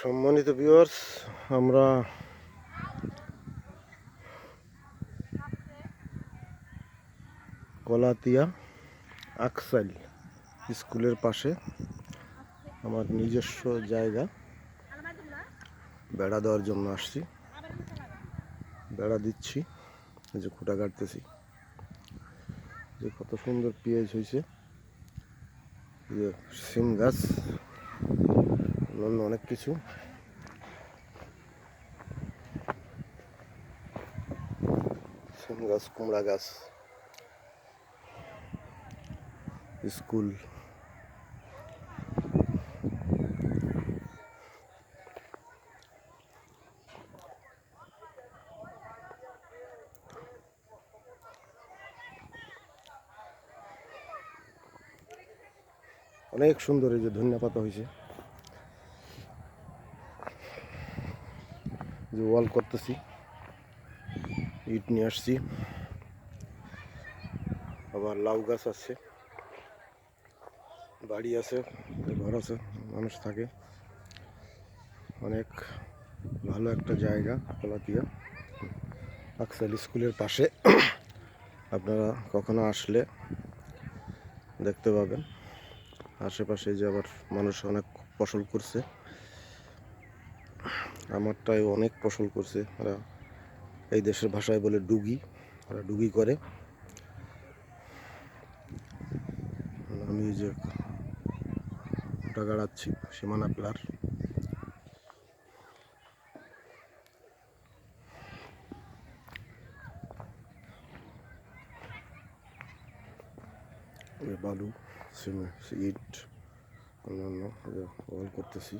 সম্মানিত ভিউয়ার্স আমরা কলাতিয়া আকসাইল স্কুলের পাশে আমার নিজস্ব জায়গা। বেড়া দেওয়ার জন্য আসছি। বেড়া দিচ্ছি। যে খুঁটা কাটতেছি। যে কত সুন্দর পেঁয়াজ হয়েছে যে সিম গাছ। অন্যান্য অনেক কিছু। গাছ কুমড়া গাছ স্কুল। অনেক সুন্দর এই যে ধনিয়া পাতা হয়েছে। যে ওয়াল করতেছি। ইট নিয়ে আসছি। আবার লাউ গাছ আছে। বাড়ি আছে, ঘর আছে, মানুষ থাকে। অনেক ভালো একটা জায়গা কলাতিয়া আকসাল স্কুলের পাশে। আপনারা কখনো আসলে দেখতে পাবেন। আশেপাশে যে আবার মানুষ অনেক ফসল করছে। আমারটাই অনেক ফসল করছে। ওরা এই দেশের ভাষায় বলে ডুগি। ওরা ডুগি করে। আমি যে ওটা গাড়াচ্ছি, সীমানা প্লার। বালু সিমেন্ট ইট অন্যান্য ওয়াল করতেছি।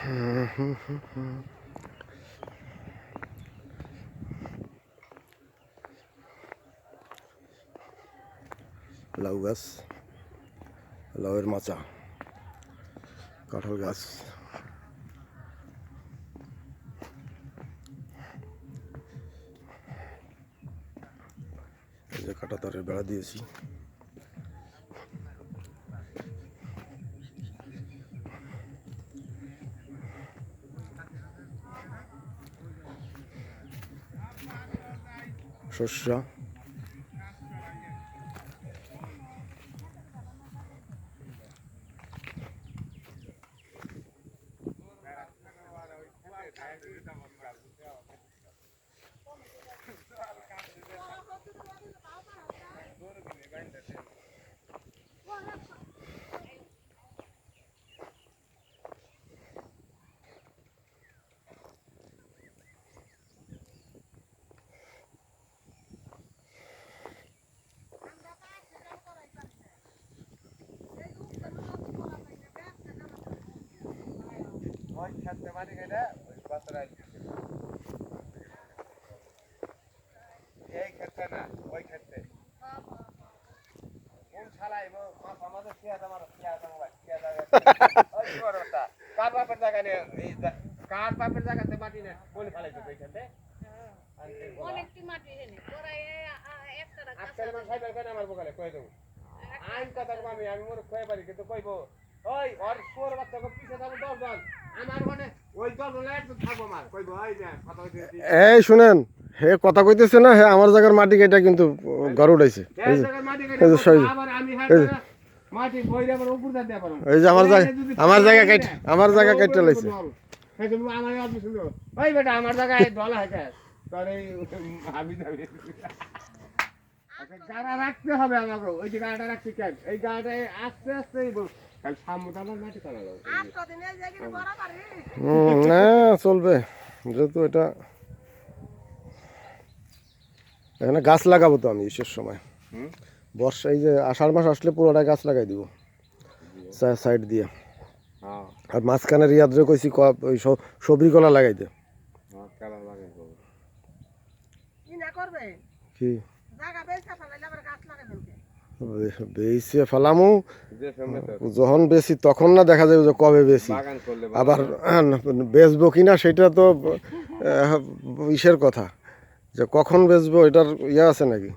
লাউ গাছ লাউয়ের মাচা কাঁঠাল গাছ। যে কাটা তারের বেড়া দিয়েছি। 就是。এই খেতে না ওই খেতে কোন শালাই গো মাছ আমাদের পেঁয়াজ আমার? পেঁয়াজ আমার? পেঁয়াজ ওই বড়টা। কার বাপের জায়গা নিয়ে কার বাপের জায়গাতে মাটি নে বলে ফেলাইছো ওই খেতে অনেকটি মাটি এনে তোরা একটা আজকাল আমার সাইবার কেন আমার বকালে কয়ে দেবো। আইন কথা আমি আমি মোর কয়ে পারি কিন্তু কইবো ওই ওর সোর বাচ্চাকে পিছে থাকব দশজন আমার এই শুনেন হে কথা কইতেছে না হে আমার জায়গার মাটি কেটে কিন্তু ঘর উঠাইছে। এই যে আমার জায়গা আমার জায়গা কেটে আমার জায়গা কেটে লাইছে। যাবি গাড়া রাখতে হবে আমাকে। ওই যে গাড়াটা রাখতে কেন? এই গাড়াটা আস্তে আস্তে না চলবে। যেহেতু এটা এখানে গাছ লাগাবো তো আমি ইসের সময়। বর্ষা এই যে আষাঢ় মাস আসলে পুরোটা গাছ লাগাই দিব। সাইড দিয়ে। হ্যাঁ। আর মাঝখানের ইয়াদ্রে কইছি ক- ওই সবরি কলা লাগাইতে। হ্যাঁ কি না করবে? কি? জায়গা বেচা ফেলাইলে আবার গাছ লাগাবেন কে বে- ফেলামু। যখন বেশি তখন না দেখা যাবে যে কবে বেশি। আবার বেচবো কিনা সেটা তো ইসের কথা। যে কখন বেচবো এটার ইয়ে আছে নাকি?